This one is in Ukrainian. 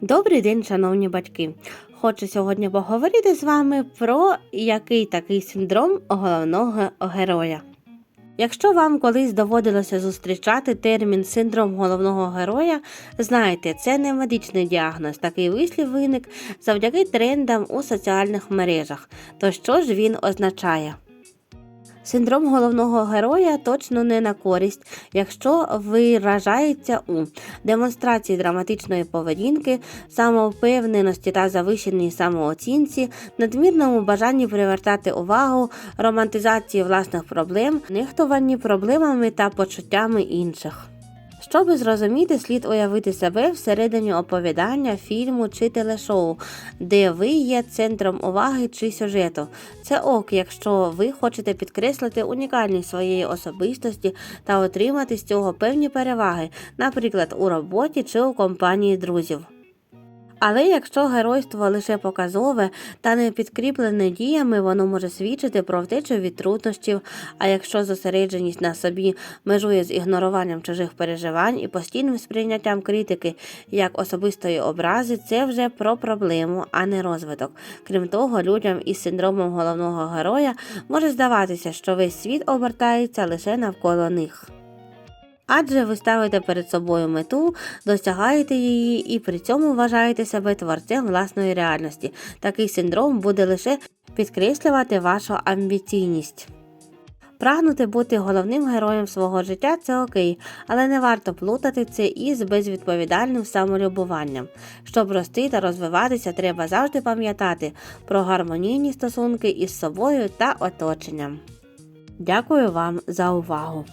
Добрий день, шановні батьки! Хочу сьогодні поговорити з вами про який такий синдром головного героя. Якщо вам колись доводилося зустрічати термін синдром головного героя, знайте, це не медичний діагноз. Такий вислів виник завдяки трендам у соціальних мережах. То що ж він означає? Синдром головного героя точно не на користь, якщо виражається у демонстрації драматичної поведінки, самовпевненості та завищеній самооцінці, надмірному бажанні привертати увагу, романтизації власних проблем, нехтуванні проблемами та почуттями інших. Щоби зрозуміти, слід уявити себе всередині оповідання, фільму чи телешоу, де ви є центром уваги чи сюжету. Це ок, якщо ви хочете підкреслити унікальність своєї особистості та отримати з цього певні переваги, наприклад, у роботі чи у компанії друзів. Але якщо геройство лише показове та не підкріплене діями, воно може свідчити про втечу від труднощів. А якщо зосередженість на собі межує з ігноруванням чужих переживань і постійним сприйняттям критики як особистої образи, це вже про проблему, а не розвиток. Крім того, людям із синдромом головного героя може здаватися, що весь світ обертається лише навколо них. Адже ви ставите перед собою мету, досягаєте її і при цьому вважаєте себе творцем власної реальності. Такий синдром буде лише підкреслювати вашу амбіційність. Прагнути бути головним героєм свого життя це окей, але не варто плутати це із безвідповідальним самолюбуванням. Щоб рости та розвиватися, треба завжди пам'ятати про гармонійні стосунки із собою та оточенням. Дякую вам за увагу!